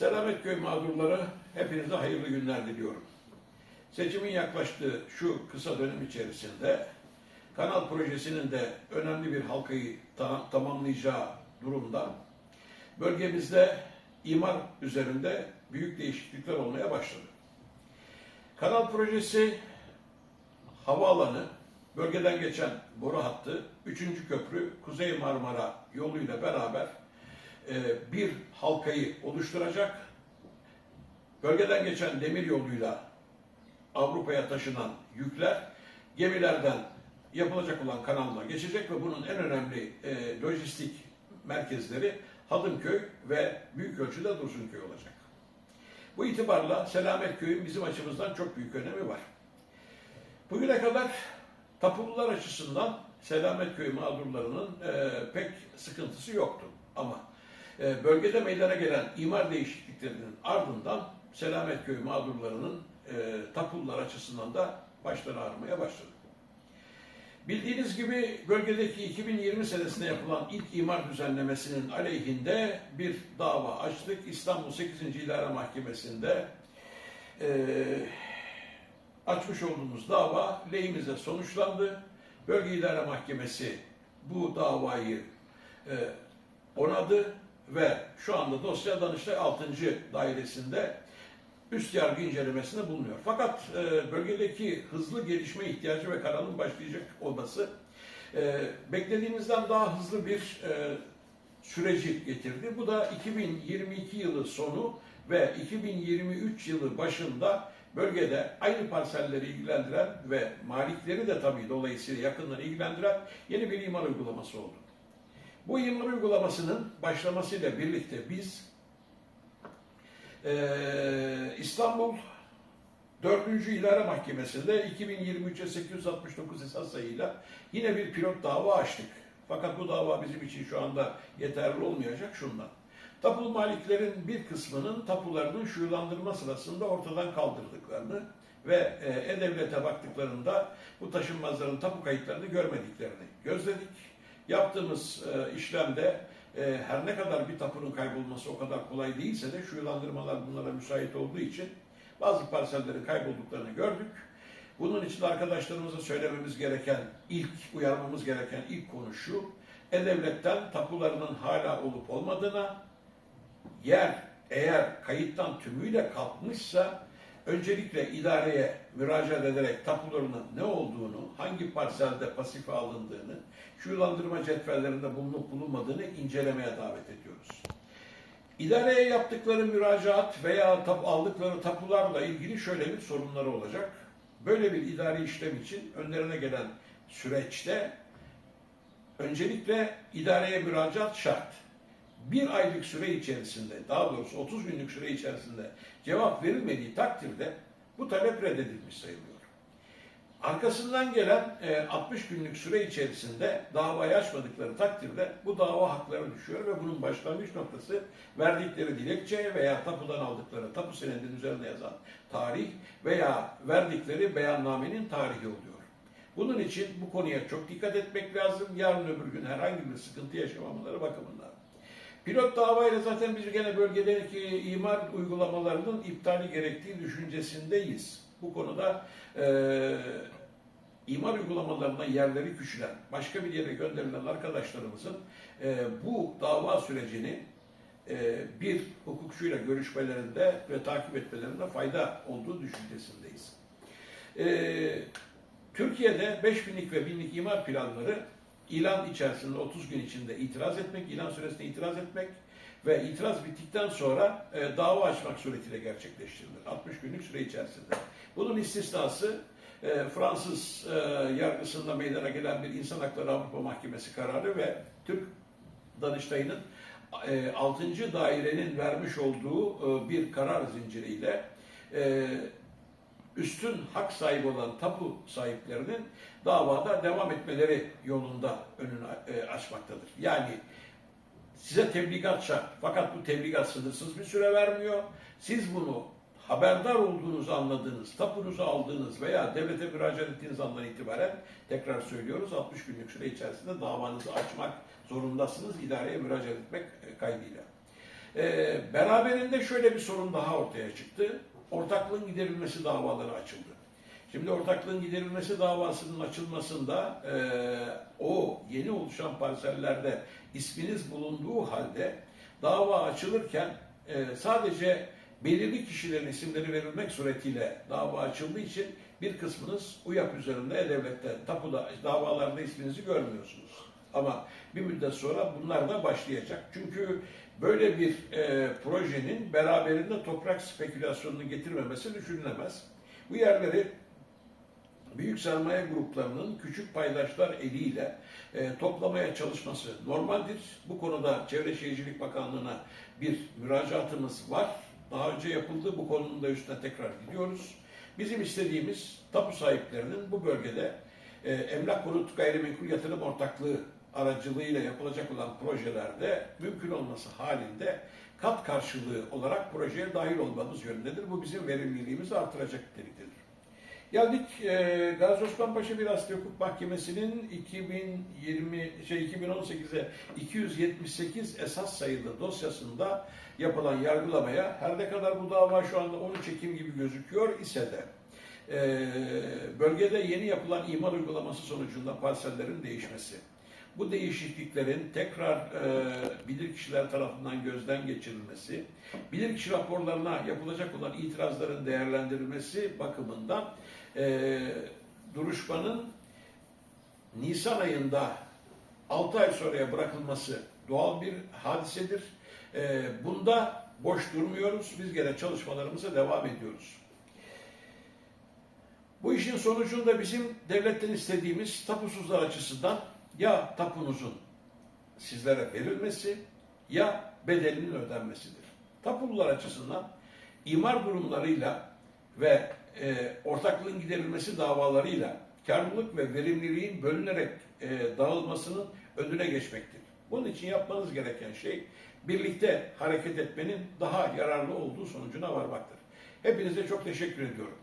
Selametköy mağdurları hepinize hayırlı günler diliyorum. Seçimin yaklaştığı şu kısa dönem içerisinde kanal projesinin de önemli bir halkayı ta- tamamlayacağı durumda bölgemizde imar üzerinde büyük değişiklikler olmaya başladı. Kanal projesi havaalanı, bölgeden geçen boru hattı, 3. köprü, Kuzey Marmara yoluyla beraber bir halkayı oluşturacak. Bölgeden geçen demir yoluyla Avrupa'ya taşınan yükler gemilerden yapılacak olan kanalla geçecek ve bunun en önemli e, lojistik merkezleri Hadımköy ve büyük ölçüde Dursunköy olacak. Bu itibarla Selametköy'ün bizim açımızdan çok büyük önemi var. Bugüne kadar tapulular açısından Selametköy mağdurlarının e, pek sıkıntısı yoktu. Ama e, bölgede meydana gelen imar değişikliklerinin ardından Selametköy mağdurlarının e, tapulular açısından da başları ağrımaya başladı. Bildiğiniz gibi bölgedeki 2020 senesinde yapılan ilk imar düzenlemesinin aleyhinde bir dava açtık. İstanbul 8. İdare Mahkemesi'nde e, açmış olduğumuz dava lehimize sonuçlandı. Bölge İdare Mahkemesi bu davayı e, onadı ve şu anda dosya Danıştay 6. dairesinde üst yargı incelemesinde bulunuyor. Fakat e, bölgedeki hızlı gelişme ihtiyacı ve kanalın başlayacak olması e, beklediğimizden daha hızlı bir e, süreci getirdi. Bu da 2022 yılı sonu ve 2023 yılı başında bölgede aynı parselleri ilgilendiren ve malikleri de tabii dolayısıyla yakından ilgilendiren yeni bir imar uygulaması oldu. Bu imar uygulamasının başlamasıyla birlikte biz ee, İstanbul 4. İdare Mahkemesi'nde 2023'e 869 esas sayıyla yine bir pilot dava açtık. Fakat bu dava bizim için şu anda yeterli olmayacak şundan. Tapulu maliklerin bir kısmının tapularının şuyulandırma sırasında ortadan kaldırdıklarını ve e, E-Devlet'e baktıklarında bu taşınmazların tapu kayıtlarını görmediklerini gözledik. Yaptığımız e, işlemde e, her ne kadar bir tapunun kaybolması o kadar kolay değilse de şu yılandırmalar bunlara müsait olduğu için bazı parsellerin kaybolduklarını gördük. Bunun için arkadaşlarımıza söylememiz gereken, ilk uyarmamız gereken ilk konu şu, E-Devlet'ten tapularının hala olup olmadığına, yer eğer kayıttan tümüyle kalkmışsa öncelikle idareye müracaat ederek tapularının ne olduğunu, hangi parselde pasife alındığını, şuyulandırma cetvellerinde bulunup bulunmadığını incelemeye davet ediyoruz. İdareye yaptıkları müracaat veya tap, aldıkları tapularla ilgili şöyle bir sorunları olacak. Böyle bir idari işlem için önlerine gelen süreçte öncelikle idareye müracaat şart. Bir aylık süre içerisinde, daha doğrusu 30 günlük süre içerisinde cevap verilmediği takdirde bu talep reddedilmiş sayılıyor. Arkasından gelen e, 60 günlük süre içerisinde davayı açmadıkları takdirde bu dava hakları düşüyor ve bunun başlangıç noktası verdikleri dilekçe veya tapudan aldıkları tapu senedinin üzerine yazan tarih veya verdikleri beyannamenin tarihi oluyor. Bunun için bu konuya çok dikkat etmek lazım. Yarın öbür gün herhangi bir sıkıntı yaşamamaları bakımından. Pilot davayla zaten biz gene bölgedeki imar uygulamalarının iptali gerektiği düşüncesindeyiz. Bu konuda e, imar uygulamalarına yerleri küçülen, başka bir yere gönderilen arkadaşlarımızın e, bu dava sürecini e, bir hukukçuyla görüşmelerinde ve takip etmelerinde fayda olduğu düşüncesindeyiz. E, Türkiye'de 5000'lik ve 1000'lik imar planları ilan içerisinde 30 gün içinde itiraz etmek, ilan süresinde itiraz etmek ve itiraz bittikten sonra e, dava açmak suretiyle gerçekleştirilir. 60 günlük süre içerisinde. Bunun istisnası e, Fransız e, yargısında meydana gelen bir İnsan Hakları Avrupa Mahkemesi kararı ve Türk Danıştayı'nın e, 6. dairenin vermiş olduğu e, bir karar zinciriyle e, üstün hak sahibi olan tapu sahiplerinin davada devam etmeleri yolunda önünü e, açmaktadır. Yani size tebligat şart. Fakat bu tebligat sınırsız bir süre vermiyor. Siz bunu haberdar olduğunuzu anladığınız, tapunuzu aldığınız veya devlete müracaat ettiğiniz andan itibaren tekrar söylüyoruz 60 günlük süre içerisinde davanızı açmak zorundasınız idareye müracaat etmek kaydıyla. Ee, beraberinde şöyle bir sorun daha ortaya çıktı. Ortaklığın giderilmesi davaları açıldı. Şimdi ortaklığın giderilmesi davasının açılmasında e, o yeni oluşan parsellerde isminiz bulunduğu halde dava açılırken e, sadece belirli kişilerin isimleri verilmek suretiyle dava açıldığı için bir kısmınız UYAP üzerinde E-Devlet'te, tapuda, davalarda isminizi görmüyorsunuz. Ama bir müddet sonra bunlar da başlayacak. Çünkü böyle bir e, projenin beraberinde toprak spekülasyonunu getirmemesi düşünülemez. Bu yerleri büyük sermaye gruplarının küçük paydaşlar eliyle e, toplamaya çalışması normaldir. Bu konuda Çevre Şehircilik Bakanlığı'na bir müracaatımız var. Daha önce yapıldı. Bu konunun da üstüne tekrar gidiyoruz. Bizim istediğimiz tapu sahiplerinin bu bölgede e, emlak konut gayrimenkul yatırım ortaklığı aracılığıyla yapılacak olan projelerde mümkün olması halinde kat karşılığı olarak projeye dahil olmamız yönündedir. Bu bizim verimliliğimizi artıracak niteliktedir. Geldik e, Gazi Osman Paşa Bir Asli Hukuk Mahkemesi'nin 2020 şey 2018'e 278 esas sayılı dosyasında yapılan yargılamaya her ne kadar bu dava şu anda 13 Ekim gibi gözüküyor ise de e, bölgede yeni yapılan imar uygulaması sonucunda parsellerin değişmesi, bu değişikliklerin tekrar e, bilirkişiler tarafından gözden geçirilmesi, bilirkişi raporlarına yapılacak olan itirazların değerlendirilmesi bakımından e, duruşmanın Nisan ayında 6 ay sonraya bırakılması doğal bir hadisedir. E, bunda boş durmuyoruz. Biz gene çalışmalarımıza devam ediyoruz. Bu işin sonucunda bizim devletten istediğimiz tapusuzlar açısından ya tapunuzun sizlere verilmesi ya bedelinin ödenmesidir. Tapulular açısından imar durumlarıyla ve e, ortaklığın giderilmesi davalarıyla karlılık ve verimliliğin bölünerek e, dağılmasının önüne geçmektir. Bunun için yapmanız gereken şey birlikte hareket etmenin daha yararlı olduğu sonucuna varmaktır. Hepinize çok teşekkür ediyorum.